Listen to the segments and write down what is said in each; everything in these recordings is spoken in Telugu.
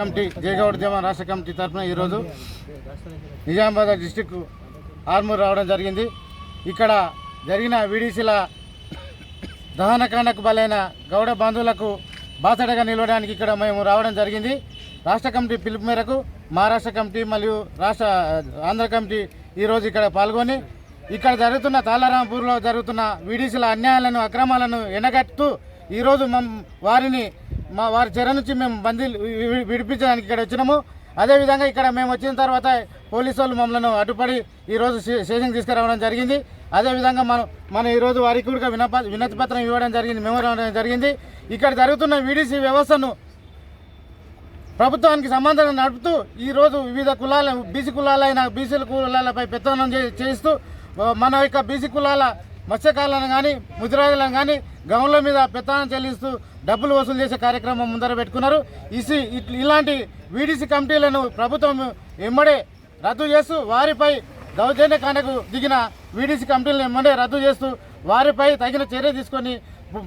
కమిటీ జయగౌడ జవాన్ రాష్ట్ర కమిటీ తరఫున ఈరోజు నిజామాబాద్ డిస్టిక్ ఆర్మూర్ రావడం జరిగింది. ఇక్కడ జరిగిన వీడీసీల దహనకాండకు బలైన గౌడ బంధువులకు బాసడగా నిలవడానికి ఇక్కడ మేము రావడం జరిగింది. రాష్ట్ర కమిటీ పిలుపు మేరకు మహారాష్ట్ర కమిటీ మరియు రాష్ట్ర ఆంధ్ర కమిటీ ఈరోజు ఇక్కడ పాల్గొని ఇక్కడ జరుగుతున్న తాలారాంపూర్లో జరుగుతున్న వీడీసీల అన్యాయాలను అక్రమాలను ఎండగట్టుతూ ఈరోజు మం వారిని మా వారి చెర నుంచి మేము బందీలు విడిపించడానికి ఇక్కడ వచ్చినాము. అదేవిధంగా ఇక్కడ మేము వచ్చిన తర్వాత పోలీసు వాళ్ళు మమ్మల్ని అడ్డుపడి ఈరోజు స్టే- స్టేషన్కి తీసుకురావడం జరిగింది. అదేవిధంగా మనం మన ఈరోజు వారికి కూడా వినప వినతి పత్రం ఇవ్వడం జరిగింది మేము ఇవ్వడం జరిగింది. ఇక్కడ జరుగుతున్న వీడీసీ వ్యవస్థను ప్రభుత్వానికి సంబంధం నడుపుతూ ఈరోజు వివిధ కులాల బీసీ కులాలైన బీసీల కులాలపై పెత్తనం చే- చేస్తూ మన యొక్క బీసీ కులాల మత్స్యకారులను కానీ ముదిరాజులను కానీ గౌన్ల మీద పెత్తనం చెల్లిస్తూ డబ్బులు వసూలు చేసే కార్యక్రమం ముందర పెట్టుకున్నారు. ఇసి ఇట్- ఇలాంటి వీడీసీ కమిటీలను ప్రభుత్వం ఇమ్మడే రద్దు చేస్తూ వారిపై దౌర్జన్య కాండకు దిగిన వీడీసీ కమిటీలను ఇమ్మడే రద్దు చేస్తూ వారిపై తగిన చర్య తీసుకొని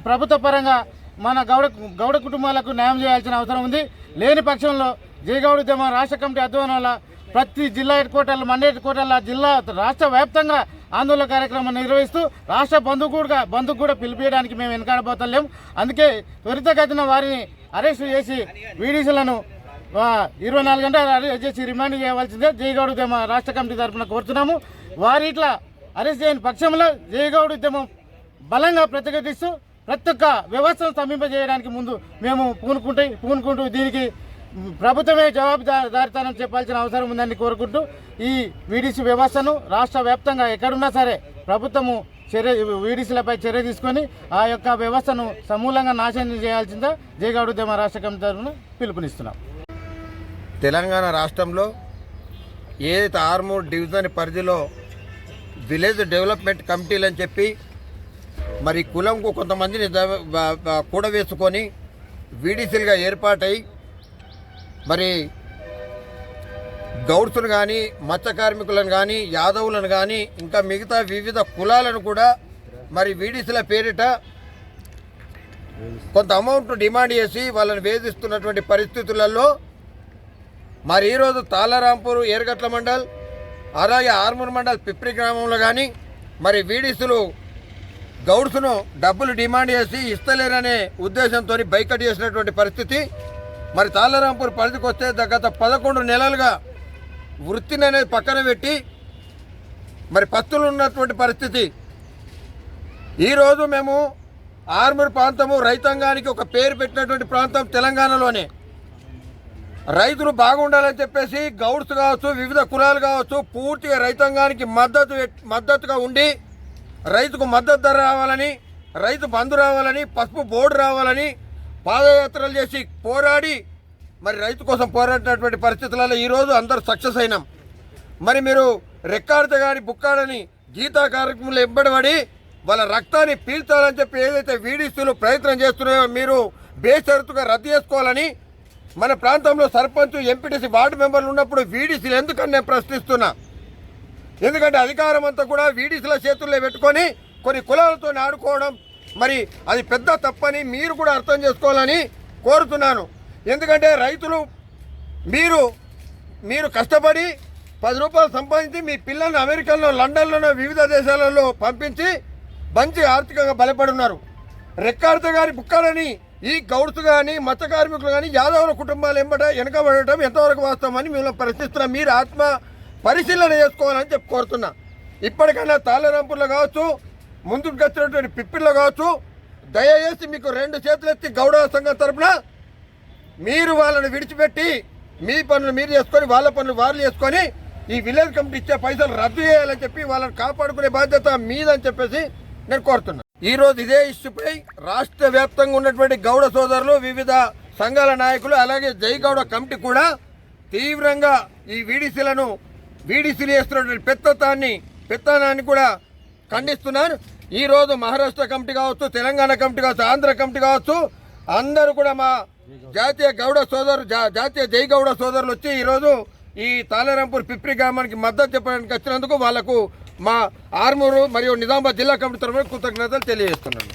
ప్రభుత్వ పరంగా మన గౌడ గౌడ కుటుంబాలకు న్యాయం చేయాల్సిన అవసరం ఉంది. లేని పక్షంలో జయగౌడ ఉద్యమం రాష్ట్ర కమిటీ ఆధ్వర్యంలో ప్రతి జిల్లా హెడ్ క్వార్టర్లు మండల హెడ్ క్వార్టర్ల జిల్లా రాష్ట్ర వ్యాప్తంగా ఆందోళన కార్యక్రమం నిర్వహిస్తూ రాష్ట్ర బంధు కూడా బంధుకు కూడా పిలిపించడానికి మేము వెనకాడబోతలేం అందుకే త్వరితగతిన వారిని అరెస్ట్ చేసి వీడీసీలను ఇరవై నాలుగు గంటలు అరెస్ట్ చేసి రిమాండ్ చేయవలసిందే. జయగౌడ్ ఉద్యమ రాష్ట్ర కమిటీ తరఫున కోరుతున్నాము. వారి ఇట్లా అరెస్ట్ చేయని పక్షంలో జయగౌడ్ ఉద్యమం బలంగా ప్రతిఘటిస్తూ ప్రతి ఒక్క వ్యవస్థను స్తంభింపజేయడానికి ముందు మేము పూనుకుంటే పూనుకుంటూ దీనికి ప్రభుత్వమే జవాబుదారితనం చెప్పాల్సిన అవసరం ఉందని కోరుకుంటూ ఈ వీడీసీ వ్యవస్థను రాష్ట్ర వ్యాప్తంగా ఎక్కడున్నా సరే ప్రభుత్వము చర్య వీడీసీలపై చర్య తీసుకొని ఆ యొక్క వ్యవస్థను సమూలంగా నాశనం చేయాల్సిందా జయగౌడ ఉద్యమ రాష్ట్ర కమిటీ తరఫున పిలుపునిస్తున్నాం. తెలంగాణ రాష్ట్రంలో ఏదైతే ఆర్మూర్ డివిజన్ పరిధిలో విలేజ్ డెవలప్మెంట్ కమిటీలు అని చెప్పి మరి కులంకు కొంతమందిని కూడవేసుకొని వీడీసీలుగా ఏర్పాటై మరి గౌడ్స్ను కానీ మత్స్య కార్మికులను కానీ యాదవులను కానీ ఇంకా మిగతా వివిధ కులాలను కూడా మరి వీడీసీల పేరిట కొంత అమౌంట్ డిమాండ్ చేసి వాళ్ళని వేధిస్తున్నటువంటి పరిస్థితులలో మరి ఈరోజు తాళరాంపూర్ ఏరగట్ల మండల్ అలాగే ఆర్మూర్ మండల్ పిప్రి గ్రామంలో కానీ మరి వీడిసులు గౌడ్స్ను డబ్బులు డిమాండ్ చేసి ఇస్తలేరనే ఉద్దేశంతో బైకట్ చేసినటువంటి పరిస్థితి. మరి తాళరాంపూర్ పరిధికి వస్తే గత పదకొండు నెలలుగా వృత్తిని అనేది పక్కన పెట్టి మరి పత్తులు ఉన్నటువంటి పరిస్థితి. ఈరోజు మేము ఆర్మూర్ ప్రాంతము రైతాంగానికి ఒక పేరు పెట్టినటువంటి ప్రాంతం తెలంగాణలోనే. రైతులు బాగుండాలని చెప్పేసి గౌడ్స్ కావచ్చు వివిధ కులాలు కావచ్చు పూర్తిగా రైతాంగానికి మద్దతు మద్దతుగా ఉండి రైతుకు మద్దతు ధర రావాలని రైతు బంధు రావాలని పసుపు బోర్డు రావాలని పాదయాత్రలు చేసి పోరాడి మరి రైతు కోసం పోరాడినటువంటి పరిస్థితులలో ఈరోజు అందరూ సక్సెస్ అయినాం. మరి మీరు రెక్కాడితే కానీ బుక్కాడని గీతా కార్యక్రమంలో ఇబ్బడబడి వాళ్ళ రక్తాన్ని పీల్చాలని చెప్పి ఏదైతే వీడిస్తులు ప్రయత్నం చేస్తున్నాయో మీరు బేషరతుగా రద్దు చేసుకోవాలని మన ప్రాంతంలో సర్పంచ్ ఎంపీటీసీ వార్డు మెంబర్లు ఉన్నప్పుడు వీడీసీలు ఎందుకని నేను ప్రశ్నిస్తున్నా? ఎందుకంటే అధికారం అంతా కూడా వీడీసీల చేతుల్లో పెట్టుకొని కొన్ని కులాలతో ఆడుకోవడం మరి అది పెద్ద తప్పని మీరు కూడా అర్థం చేసుకోవాలని కోరుతున్నాను. ఎందుకంటే రైతులు మీరు మీరు కష్టపడి పది రూపాయలు సంపాదించి మీ పిల్లల్ని అమెరికాలో లండన్లోనో వివిధ దేశాలలో పంపించి మంచి ఆర్థికంగా బలపడున్నారు. రెక్కార్త కానీ బుక్కలని ఈ గౌడ్స్ కానీ మత్స్య కార్మికులు కానీ యాదవుల కుటుంబాలు ఎంబట వెనకబడటం ఎంతవరకు వాస్తవమని మిమ్మల్ని ప్రశ్నిస్తున్నా. మీరు ఆత్మ పరిశీలన చేసుకోవాలని చెప్పి కోరుతున్నా. ఇప్పటికైనా తాళరాంపూర్లో కావచ్చు ముందుకు వచ్చినటువంటి పిప్పిల్లో కావచ్చు దయచేసి మీకు రెండు చేతులెత్తి గౌడ సంఘం తరఫున మీరు వాళ్ళని విడిచిపెట్టి మీ పనులు మీరు చేసుకొని వాళ్ళ పనులు వాళ్ళు చేసుకొని ఈ విలేజ్ కమిటీ ఇచ్చే పైసలు రద్దు చేయాలని చెప్పి వాళ్ళని కాపాడుకునే బాధ్యత మీదని చెప్పేసి నేను కోరుతున్నా ఈరోజు ఇదే ఇష్యూపై రాష్ట్ర వ్యాప్తంగా ఉన్నటువంటి గౌడ సోదరులు వివిధ సంఘాల నాయకులు అలాగే జై గౌడ కమిటీ కూడా తీవ్రంగా ఈ వీడీసీలను వీడీసీలు చేస్తున్నటువంటి పెత్తతాన్ని పెత్తనాన్ని కూడా ఖండిస్తున్నారు. ఈ రోజు మహారాష్ట్ర కమిటీ కావచ్చు తెలంగాణ కమిటీ కావచ్చు ఆంధ్ర కమిటీ కావచ్చు అందరూ కూడా మా జాతీయ గౌడ సోదరు జా- జాతీయ జై గౌడ సోదరులు వచ్చి ఈరోజు ఈ తాళరాంపూర్ పిప్రి గ్రామానికి మద్దతు చెప్పడానికి వచ్చినందుకు వాళ్ళకు మా ఆర్మూరు మరియు నిజామాబాద్ జిల్లా కమిటీ తరఫున కృతజ్ఞతలు తెలియజేస్తున్నాను.